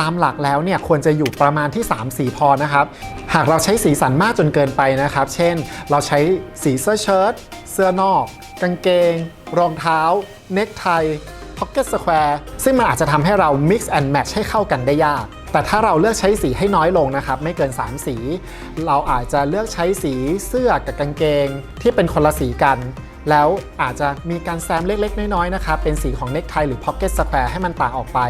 ตามหลักแล้วเนี่ยควรจะอยู่ประมาณที่ 3 สีพอนะครับ หากเราใช้สีสันมากจนเกินไปนะครับ เช่น เราใช้สีเสื้อเชิ้ตเสื้อนอก กางเกง รองเท้า เนคไทพ็อกเก็ตสแควร์ซึ่งมันอาจจะทำให้เรา mix and match ให้เข้ากันได้ยาก แต่ถ้าเราเลือกใช้สีให้น้อยลงนะครับ ไม่เกิน 3 สี เราอาจจะเลือกใช้สีเสื้อกับกางเกงที่เป็นคนละสีกัน แล้วอาจจะมีการแซมเล็ก ๆ น้อยๆนะครับเป็นสีของเน็กไทหรือพ็อกเก็ตสแควร์ให้มันต่างออกไป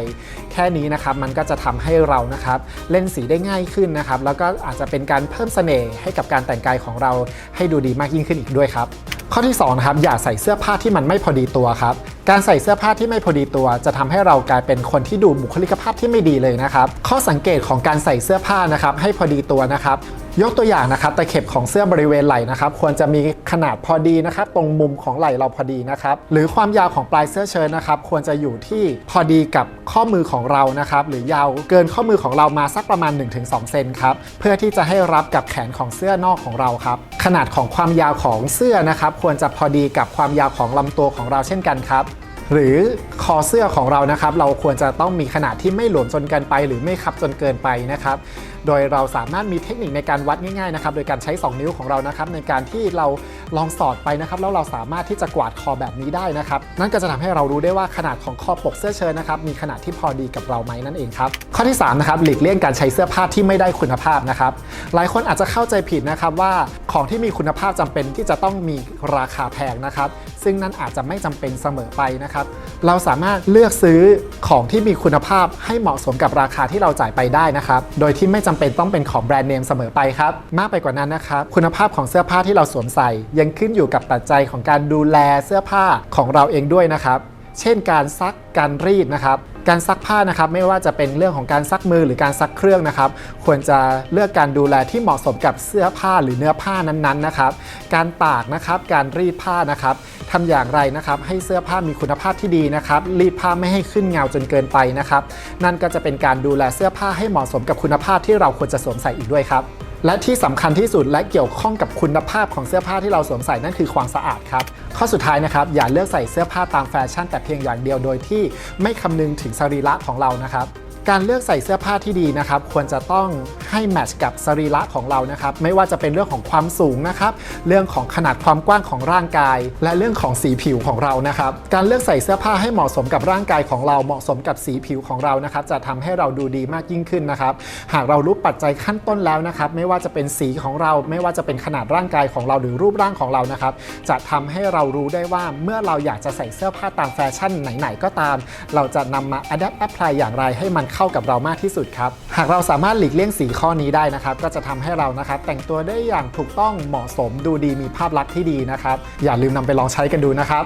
แค่นี้นะครับมันก็จะทำให้เรานะครับเล่นสีได้ง่ายขึ้นนะครับแล้วก็อาจจะเป็นการเพิ่มเสน่ห์ให้กับการแต่งกายของเราให้ดูดีมากยิ่งขึ้นอีกด้วยครับข้อที่2นะครับอย่าใส่เสื้อผ้าที่มันไม่พอดีตัวครับ การใส่เสื้อผ้าที่ไม่พอดีตัว จะทำให้เรากลายเป็นคนที่ดูบุคลิกภาพที่ไม่ดีเลยนะครับข้อสังเกตของการใส่เสื้อผ้านะครับให้พอดีตัวนะครับยกตัวอย่างนะครับตะเข็บของเสื้อบริเวณไหล่นะครับควรจะมีขนาดพอดีนะครับตรงมุมของไหล่เราพอดีนะครับหรือความยาวของปลายเสื้อเชิ้ตนะครับควรจะอยู่ที่พอดีกับข้อมือของเรานะครับหรือยาวเกินข้อมือของเรามาสักประมาณ 1-2 เซนครับเพื่อที่จะให้รับกับแขนของเสื้อนอกของเราครับขนาดของความยาวของเสื้อนะครับควรจะพอดีกับความยาวของลำตัวของเราเช่นกันครับ หรือคอเสื้อของเรานะครับ เราควรจะต้องมีขนาดที่ไม่หลวมจนเกินไป หรือไม่คับจนเกินไปนะครับ โดยเราสามารถมีเทคนิคในการวัดง่ายๆนะครับโดยการใช้ 2 นิ้วของเรานะครับในการที่เราลองสอดไปนะครับแล้วเราสามารถที่จะกวาดคอแบบนี้ได้นะครับนั่นก็จะทำให้เรารู้ได้ว่าขนาดของคอปกเสื้อเชิ้ตนะครับมีขนาดที่พอดีกับเราไหมนั่นเองครับข้อที่3นะครับหลีกเลี่ยงการใช้เสื้อผ้าที่ไม่ได้คุณภาพนะครับหลายคนอาจจะเข้าใจผิดนะครับว่าของที่มีคุณภาพจำเป็นที่จะต้องมีราคาแพงนะครับซึ่งนั่นอาจจะไม่จำเป็นเสมอไปนะครับเราสามารถเลือกซื้อของที่มีคุณภาพให้เหมาะสมกับราคาที่เราจ่ายไปได้นะครับโดยที่ไม่จำเป็นต้องเป็นของแบรนด์เนมเสมอไปครับ มากไปกว่านั้นนะครับ คุณภาพของเสื้อผ้าที่เราสวมใส่ ยังขึ้นอยู่กับปัจจัยของการดูแลเสื้อผ้าของเราเองด้วยนะครับ เช่นการซักการรีดนะครับ การซักผ้านะครับไม่ว่าจะเป็นเรื่องของการซักมือหรือการซักเครื่องนะครับ ควรจะเลือกการดูแลที่เหมาะสมกับเสื้อผ้าหรือเนื้อผ้านั้นๆนะครับ การตากนะครับการรีดผ้านะครับทำอย่างไรนะครับให้เสื้อผ้ามีคุณภาพที่ดีนะครับ รีดผ้าไม่ให้ขึ้นเงาจนเกินไปนะครับ นั่นก็จะเป็นการดูแลเสื้อผ้าให้เหมาะสมกับคุณภาพที่เราควรจะสวมใส่อีกด้วยครับ และที่สำคัญที่สุดและเกี่ยวข้องกับคุณภาพของเสื้อผ้าที่เราสวมใส่นั่นคือความสะอาดครับ ข้อสุดท้ายนะครับอย่าเลือกใส่เสื้อผ้าตามแฟชั่นแต่เพียงอย่างเดียวโดยที่ไม่คำนึงถึงสรีระของเรานะครับ การเลือกใส่เสื้อผ้าที่ดีนะครับ ควรจะต้องให้แมทช์กับสรีระของเรานะครับ ไม่ว่าจะเป็นเรื่องของความสูงนะครับ เรื่องของขนาดความกว้างของร่างกาย และเรื่องของสีผิวของเรานะครับ การเลือกใส่เสื้อผ้าให้เหมาะสมกับร่างกายของเรา เหมาะสมกับสีผิวของเรานะครับ จะทำให้เราดูดีมากยิ่งขึ้นนะครับ หากเรารู้ปัจจัยขั้นต้นแล้วนะครับ ไม่ว่าจะเป็นสีของเรา ไม่ว่าจะเป็นขนาดร่างกายของเราหรือรูปร่างของเรานะครับ จะทำให้เรารู้ได้ว่าเมื่อเราอยากจะใส่เสื้อผ้าตามแฟชั่นไหนๆก็ตาม เราจะนำมา adapt apply อย่างไรให้มันเข้ากับเรามากที่สุดครับ หากเราสามารถหลีกเลี่ยงสีข้อนี้ได้นะครับ ก็จะทำให้เรานะครับ แต่งตัวได้อย่างถูกต้องเหมาะสมดูดีมีภาพลักษณ์ที่ดีนะครับ อย่าลืมนำไปลองใช้กันดูนะครับ